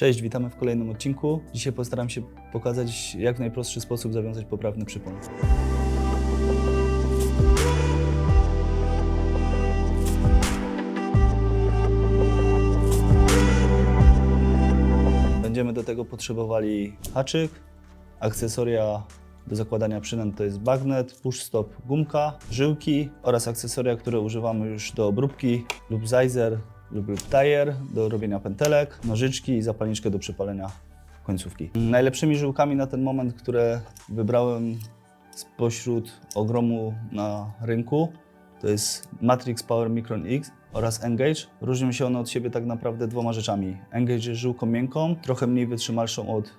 Cześć, witamy w kolejnym odcinku. Dzisiaj postaram się pokazać, jak w najprostszy sposób zawiązać poprawny przypon. Będziemy do tego potrzebowali haczyk, akcesoria do zakładania przynęt to jest bagnet, push stop, gumka, żyłki oraz akcesoria, które używamy już do obróbki lub zajzer lub tajer do robienia pętelek, nożyczki i zapalniczkę do przypalenia końcówki. Najlepszymi żyłkami na ten moment, które wybrałem spośród ogromu na rynku, to jest Matrix Power Micron X oraz Engage. Różnią się one od siebie tak naprawdę dwoma rzeczami. Engage jest żyłką miękką, trochę mniej wytrzymalszą od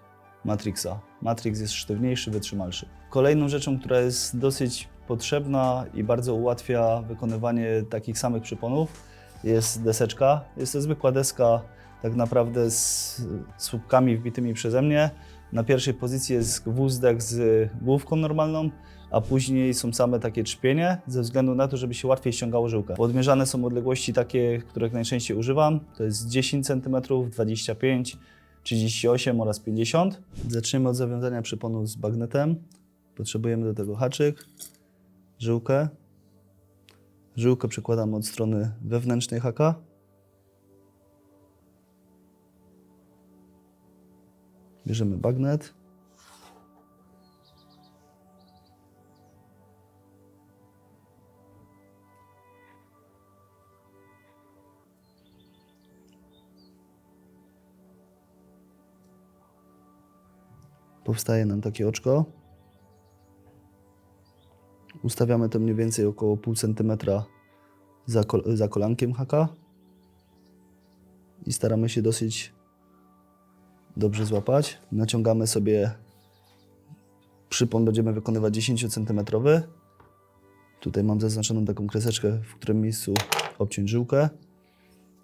Matrixa. Matrix jest sztywniejszy, wytrzymalszy. Kolejną rzeczą, która jest dosyć potrzebna i bardzo ułatwia wykonywanie takich samych przyponów, jest deseczka. Jest to zwykła deska, tak naprawdę z słupkami wbitymi przeze mnie. Na pierwszej pozycji jest wózdek z główką normalną, a później są same takie trzpienie, ze względu na to, żeby się łatwiej ściągało żyłkę. Odmierzane są odległości takie, których najczęściej używam. To jest 10 cm, 25 38 oraz 50. Zaczniemy od zawiązania przyponu z bagnetem. Potrzebujemy do tego haczyk, żyłkę. Żyłkę przykładamy od strony wewnętrznej haka. Bierzemy bagnet. Powstaje nam takie oczko. Ustawiamy to mniej więcej około pół centymetra za, kol- za kolankiem haka i staramy się dosyć dobrze złapać. Naciągamy sobie przypon, będziemy wykonywać 10 centymetrowy. Tutaj mam zaznaczoną taką kreseczkę, w którym miejscu obciąć żyłkę.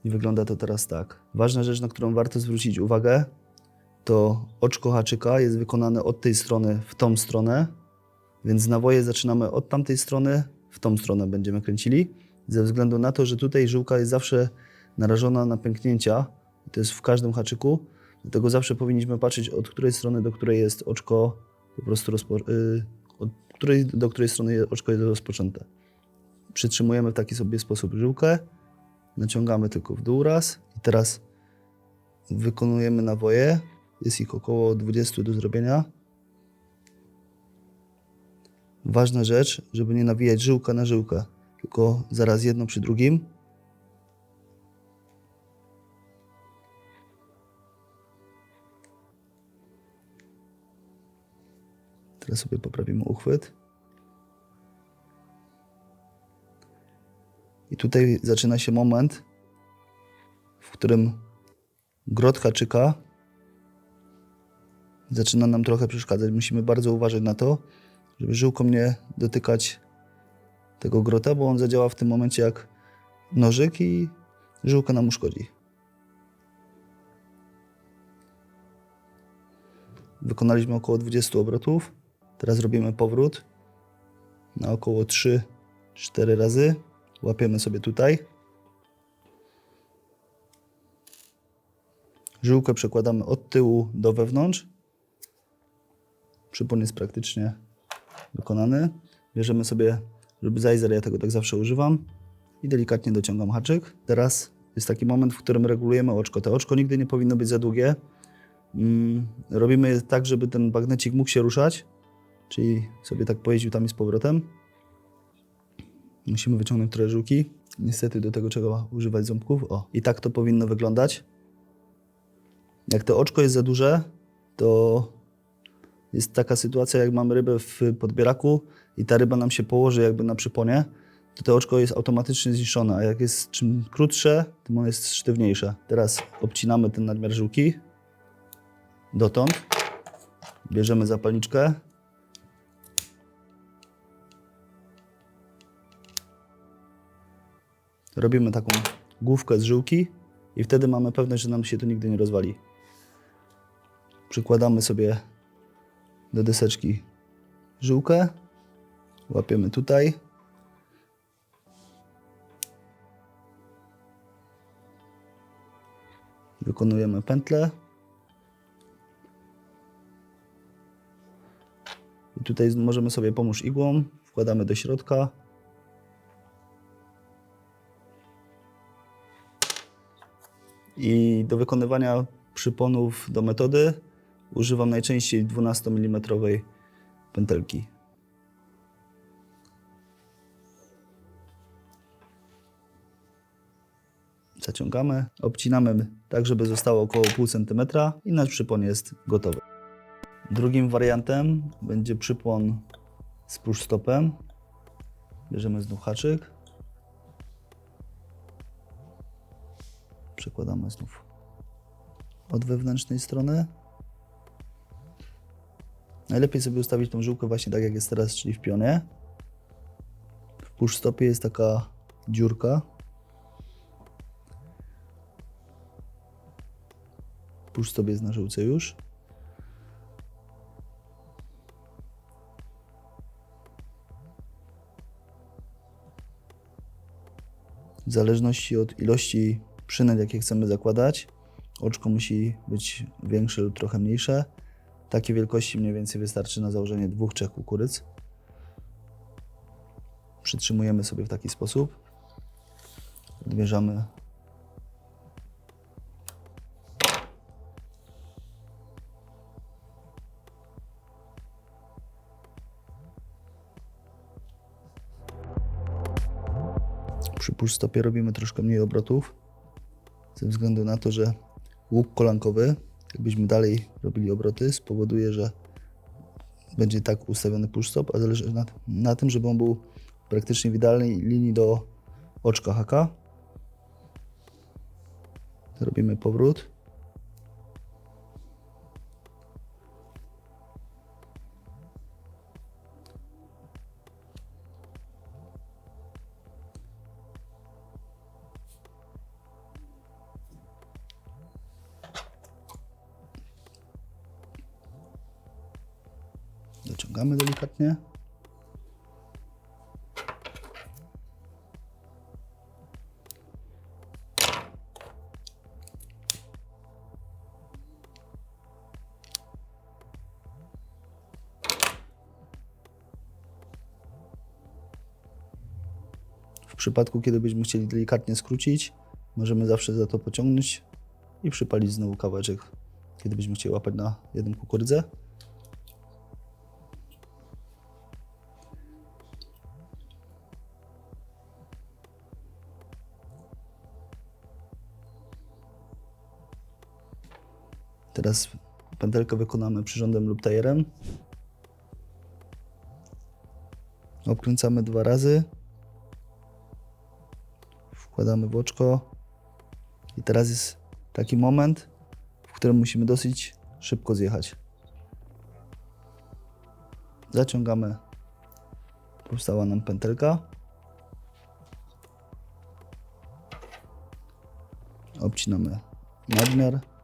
I wygląda to teraz tak. Ważna rzecz, na którą warto zwrócić uwagę, to oczko haczyka jest wykonane od tej strony w tą stronę, więc nawoje zaczynamy od tamtej strony, w tą stronę będziemy kręcili, ze względu na to, że tutaj żyłka jest zawsze narażona na pęknięcia, to jest w każdym haczyku, dlatego zawsze powinniśmy patrzeć od której strony do której jest oczko po prostu y, od której do której strony oczko jest rozpoczęte. Przytrzymujemy w taki sobie sposób żyłkę, naciągamy tylko w dół raz i teraz wykonujemy nawoje, jest ich około 20 do zrobienia. Ważna rzecz, żeby nie nawijać żyłka na żyłkę, tylko zaraz jedno przy drugim. Teraz sobie poprawimy uchwyt. I tutaj zaczyna się moment, w którym grot haczyka zaczyna nam trochę przeszkadzać. Musimy bardzo uważać na to, żeby żyłką nie dotykać tego grota, bo on zadziała w tym momencie jak nożyk i żyłka nam uszkodzi. Wykonaliśmy około 20 obrotów. Teraz robimy powrót na około 3-4 razy. Łapiemy sobie tutaj. Żyłkę przekładamy od tyłu do wewnątrz. Przypon jest praktycznie wykonany. Bierzemy sobie, zajzer, ja tego tak zawsze używam i delikatnie dociągam haczyk. Teraz jest taki moment, w którym regulujemy oczko. To oczko nigdy nie powinno być za długie. Mm, robimy je tak, żeby ten bagnecik mógł się ruszać, czyli sobie tak pojeździł tam i z powrotem. Musimy wyciągnąć trochę żyłki. Niestety do tego trzeba używać ząbków. O, i tak to powinno wyglądać. Jak to oczko jest za duże, to jest taka sytuacja, jak mamy rybę w podbieraku i ta ryba nam się położy jakby na przyponie, to to oczko jest automatycznie zniszczone, a jak jest czym krótsze, tym ono jest sztywniejsze. Teraz obcinamy ten nadmiar żyłki dotąd. Bierzemy zapalniczkę. Robimy taką główkę z żyłki i wtedy mamy pewność, że nam się to nigdy nie rozwali. Przykładamy sobie do deseczki żółkę łapiemy tutaj. Wykonujemy pętlę. I tutaj możemy sobie pomóc igłą, wkładamy do środka. I do wykonywania przyponów do metody używam najczęściej 12 mm pętelki. Zaciągamy, obcinamy tak, żeby zostało około pół centymetra i nasz przypon jest gotowy. Drugim wariantem będzie przypłon z push-stopem. Bierzemy znów haczyk. Przekładamy znów od wewnętrznej strony. Najlepiej sobie ustawić tą żyłkę właśnie tak jak jest teraz, czyli w pionie. W push-stopie jest taka dziurka. Push-stop jest na żyłce już. W zależności od ilości przynęt, jakie chcemy zakładać, oczko musi być większe lub trochę mniejsze. Takiej wielkości mniej więcej wystarczy na założenie dwóch, trzech kukuryc. Przytrzymujemy sobie w taki sposób. Odmierzamy Przy push robimy troszkę mniej obrotów, ze względu na to, że łuk kolankowy, jakbyśmy dalej robili obroty, spowoduje, że będzie tak ustawiony push stop, a zależy na, na tym, żeby on był praktycznie w idealnej linii do oczka haka. Zrobimy powrót. Dociągamy delikatnie. W przypadku, kiedy byśmy chcieli delikatnie skrócić, możemy zawsze za to pociągnąć i przypalić znowu kawałeczek, kiedy byśmy chcieli łapać na jednym kukurydzę. Teraz pętelkę wykonamy przyrządem lub tajerem. Obkręcamy dwa razy. Wkładamy w oczko. I teraz jest taki moment, w którym musimy dosyć szybko zjechać. Zaciągamy. Powstała nam pętelka. Obcinamy nadmiar.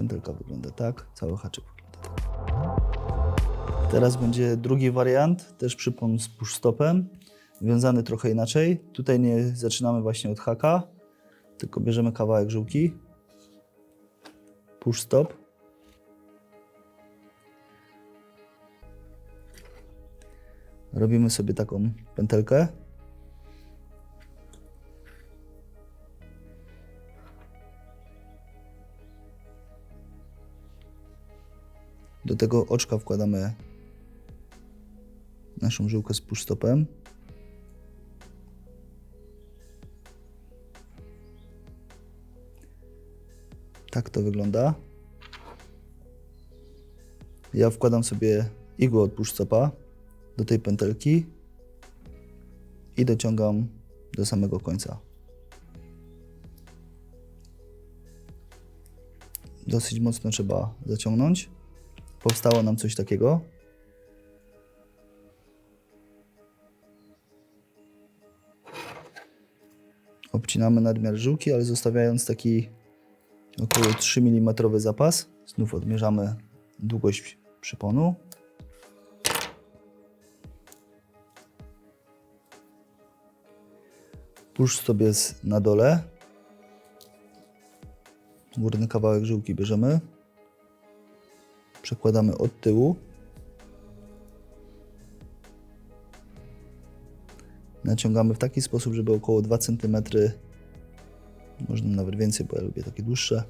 Pętelka wygląda tak, cały haczyk wygląda tak. Teraz będzie drugi wariant, też przypon z push stopem, wiązany trochę inaczej. Tutaj nie zaczynamy właśnie od haka, tylko bierzemy kawałek żyłki, push stop. Robimy sobie taką pętelkę. Do tego oczka wkładamy naszą żyłkę z push-stopem. Tak to wygląda. Ja wkładam sobie igłę od push-stopa do tej pętelki i dociągam do samego końca. Dosyć mocno trzeba zaciągnąć powstało nam coś takiego. Obcinamy nadmiar żyłki, ale zostawiając taki około 3 mm zapas. Znów odmierzamy długość przyponu. Pusz sobie jest na dole. Górny kawałek żyłki bierzemy przekładamy od tyłu. Naciągamy w taki sposób, żeby około 2 cm, można nawet więcej, bo ja lubię takie dłuższe,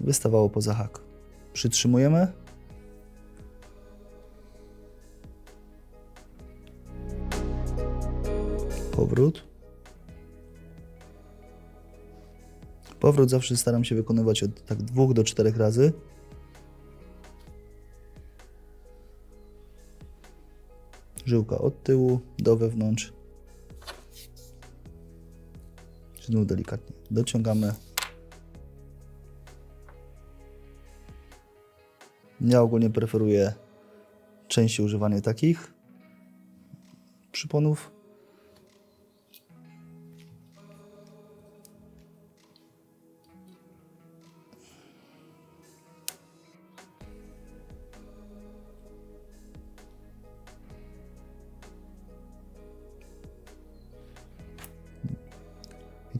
wystawało poza hak. Przytrzymujemy. Powrót. Powrót zawsze staram się wykonywać od tak dwóch do czterech razy. Żyłka od tyłu do wewnątrz. Znów delikatnie dociągamy. Ja ogólnie preferuję częściej używanie takich przyponów.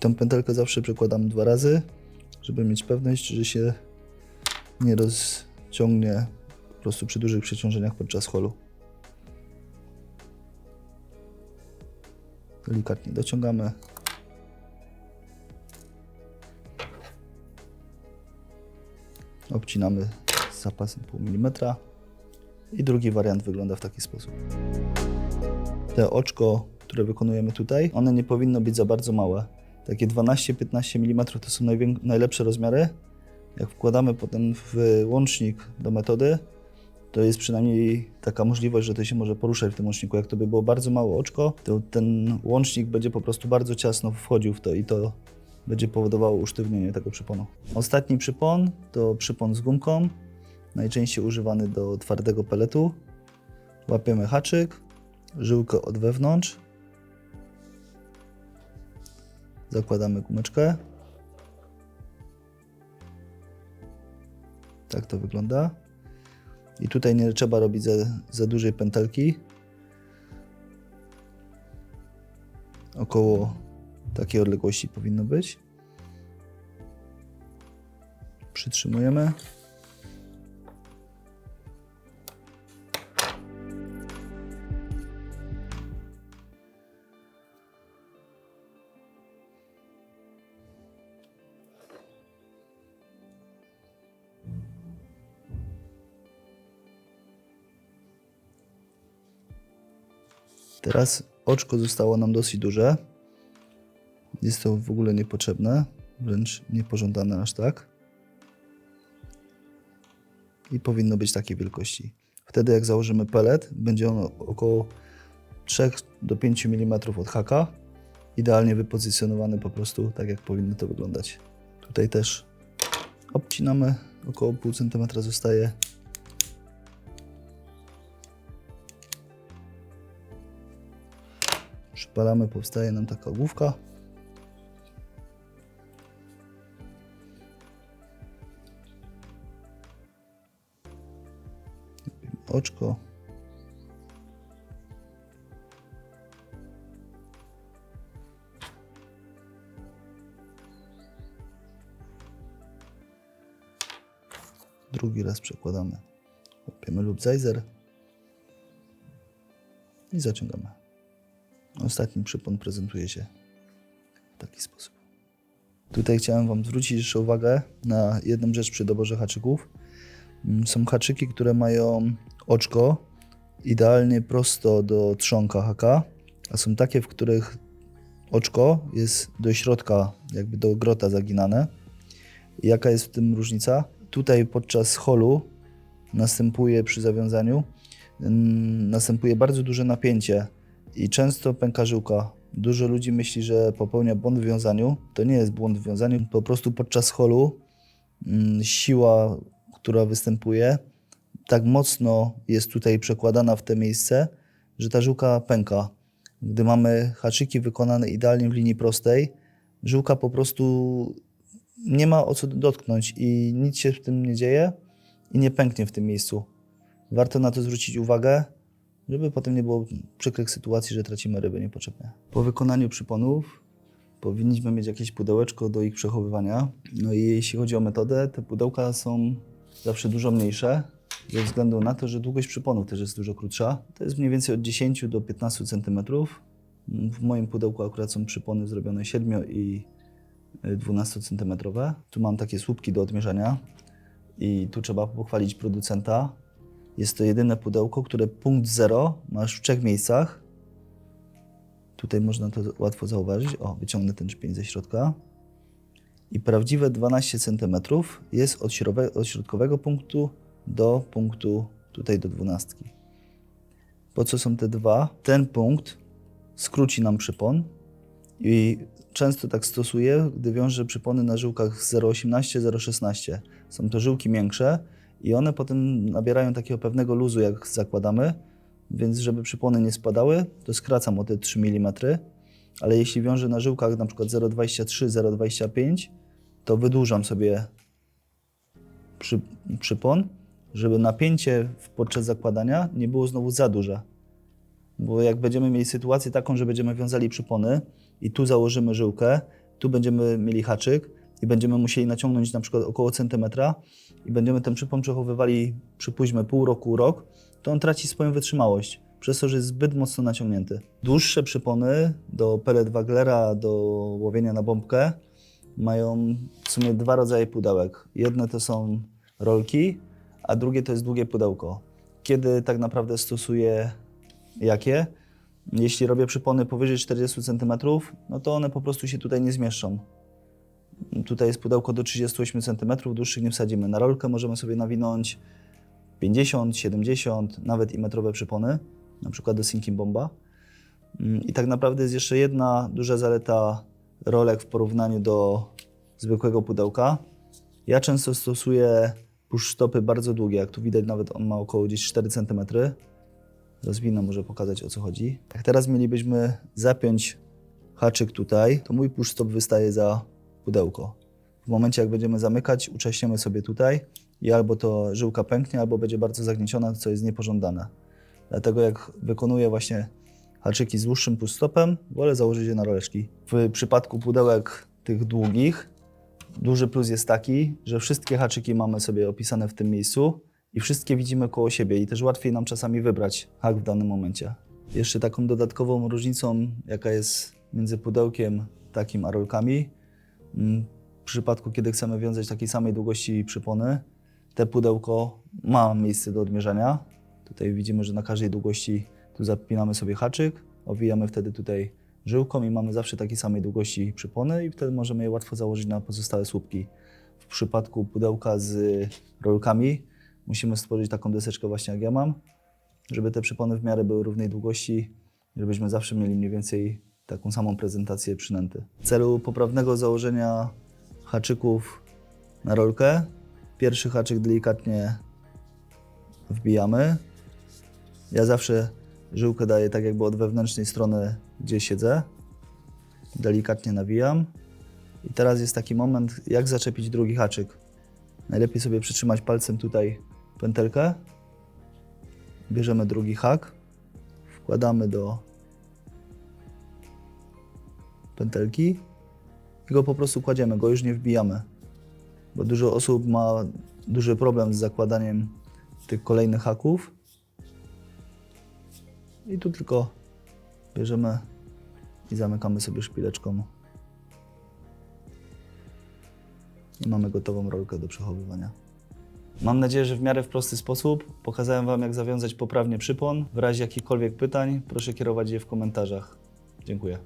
Tą pętelkę zawsze przekładam dwa razy, żeby mieć pewność, że się nie rozciągnie po prostu przy dużych przeciążeniach podczas holu. Delikatnie dociągamy. Obcinamy z zapasem pół milimetra. I drugi wariant wygląda w taki sposób. Te oczko, które wykonujemy tutaj, one nie powinno być za bardzo małe. Takie 12-15 mm to są najlepsze rozmiary. Jak wkładamy potem w łącznik do metody, to jest przynajmniej taka możliwość, że to się może poruszać w tym łączniku. Jak to by było bardzo małe oczko, to ten łącznik będzie po prostu bardzo ciasno wchodził w to i to będzie powodowało usztywnienie tego przyponu. Ostatni przypon to przypon z gumką, najczęściej używany do twardego peletu. Łapiemy haczyk, żyłkę od wewnątrz, zakładamy gumeczkę. Tak to wygląda. I tutaj nie trzeba robić za, za dużej pętelki. Około takiej odległości powinno być. Przytrzymujemy. Teraz oczko zostało nam dosyć duże. Jest to w ogóle niepotrzebne, wręcz niepożądane aż tak. I powinno być takiej wielkości. Wtedy jak założymy pelet, będzie on około 3 do 5 mm od haka. Idealnie wypozycjonowany po prostu tak jak powinno to wyglądać. Tutaj też obcinamy, około pół centymetra zostaje. Przypalamy, powstaje nam taka główka. Oczko. Drugi raz przekładamy. Łapiemy lub zajzer i zaciągamy. Ostatni przypon prezentuje się w taki sposób. Tutaj chciałem Wam zwrócić jeszcze uwagę na jedną rzecz przy doborze haczyków. Mm, Są haczyki, które mają oczko idealnie prosto do trzonka haka, a są takie, w których oczko jest do środka, jakby do grota zaginane. Jaka jest w tym różnica? Tutaj podczas holu następuje przy zawiązaniu mm, następuje bardzo duże napięcie i często pęka żyłka. Dużo ludzi myśli, że popełnia błąd w wiązaniu. To nie jest błąd w wiązaniu. Po prostu podczas holu mm, siła, która występuje, tak mocno jest tutaj przekładana w te miejsce, że ta żyłka pęka. Gdy mamy haczyki wykonane idealnie w linii prostej, żyłka po prostu nie ma o co dotknąć i nic się w tym nie dzieje i nie pęknie w tym miejscu. Warto na to zwrócić uwagę, żeby potem nie było przykrych sytuacji, że tracimy ryby niepotrzebnie. Po wykonaniu przyponów powinniśmy mieć jakieś pudełeczko do ich przechowywania. No i jeśli chodzi o metodę, te pudełka są zawsze dużo mniejsze, ze względu na to, że długość przyponów też jest dużo krótsza. To jest mniej więcej od 10 do 15 cm. W moim pudełku akurat są przypony zrobione 7 i 12 cm. Tu mam takie słupki do odmierzania i tu trzeba pochwalić producenta. Jest to jedyne pudełko, które punkt zero masz w trzech miejscach. Tutaj można to łatwo zauważyć. O, wyciągnę ten czpień ze środka. I prawdziwe 12 cm jest od, śrowe, od środkowego punktu do punktu tutaj do dwunastki. Po co są te dwa? Ten punkt skróci nam przypon i często tak stosuję, gdy wiążę przypony na żyłkach 0,18, 0,16. Są to żyłki miększe i one potem nabierają takiego pewnego luzu, jak zakładamy, więc żeby przypony nie spadały, to skracam o te 3 mm, ale jeśli wiążę na żyłkach przykład 0,23, 0,25, to wydłużam sobie przy, przypon, żeby napięcie podczas zakładania nie było znowu za duże. Bo jak będziemy mieli sytuację taką, że będziemy wiązali przypony i tu założymy żyłkę, tu będziemy mieli haczyk i będziemy musieli naciągnąć na przykład około centymetra i będziemy ten przypon przechowywali, przypuśćmy pół roku, rok, to on traci swoją wytrzymałość, przez to, że jest zbyt mocno naciągnięty. Dłuższe przypony do pellet Waglera, do łowienia na bombkę mają w sumie dwa rodzaje pudełek. Jedne to są rolki, a drugie to jest długie pudełko. Kiedy tak naprawdę stosuję jakie? Jeśli robię przypony powyżej 40 cm, no to one po prostu się tutaj nie zmieszczą. Tutaj jest pudełko do 38 cm, dłuższych nie wsadzimy. Na rolkę możemy sobie nawinąć 50, 70, nawet i metrowe przypony, na przykład do Sinking Bomba. Mm, I tak naprawdę jest jeszcze jedna duża zaleta rolek w porównaniu do zwykłego pudełka. Ja często stosuję push stopy bardzo długie, jak tu widać nawet on ma około gdzieś 4 cm. Rozwinę, może pokazać o co chodzi. Jak teraz mielibyśmy zapiąć haczyk tutaj, to mój push stop wystaje za pudełko. W momencie jak będziemy zamykać, ucześniemy sobie tutaj i albo to żyłka pęknie, albo będzie bardzo zagnieciona, co jest niepożądane. Dlatego jak wykonuję właśnie haczyki z dłuższym push stopem, wolę założyć je na roleczki. W przypadku pudełek tych długich, duży plus jest taki, że wszystkie haczyki mamy sobie opisane w tym miejscu i wszystkie widzimy koło siebie i też łatwiej nam czasami wybrać hak w danym momencie. Jeszcze taką dodatkową różnicą, jaka jest między pudełkiem takim a rolkami, w przypadku kiedy chcemy wiązać takiej samej długości przypony, te pudełko ma miejsce do odmierzania. Tutaj widzimy, że na każdej długości tu zapinamy sobie haczyk, owijamy wtedy tutaj żyłką i mamy zawsze takiej samej długości przypony i wtedy możemy je łatwo założyć na pozostałe słupki. W przypadku pudełka z rolkami musimy stworzyć taką deseczkę właśnie jak ja mam, żeby te przypony w miarę były równej długości, żebyśmy zawsze mieli mniej więcej taką samą prezentację przynęty. W celu poprawnego założenia haczyków na rolkę, pierwszy haczyk delikatnie wbijamy. Ja zawsze żyłkę daję tak jakby od wewnętrznej strony, gdzie siedzę. Delikatnie nawijam. I teraz jest taki moment, jak zaczepić drugi haczyk. Najlepiej sobie przytrzymać palcem tutaj pętelkę. Bierzemy drugi hak. Wkładamy do pętelki i go po prostu kładziemy, go już nie wbijamy. Bo dużo osób ma duży problem z zakładaniem tych kolejnych haków. I tu tylko bierzemy i zamykamy sobie szpileczką. I mamy gotową rolkę do przechowywania. Mam nadzieję, że w miarę w prosty sposób pokazałem Wam, jak zawiązać poprawnie przypon. W razie jakichkolwiek pytań, proszę kierować je w komentarzach. Dziękuję.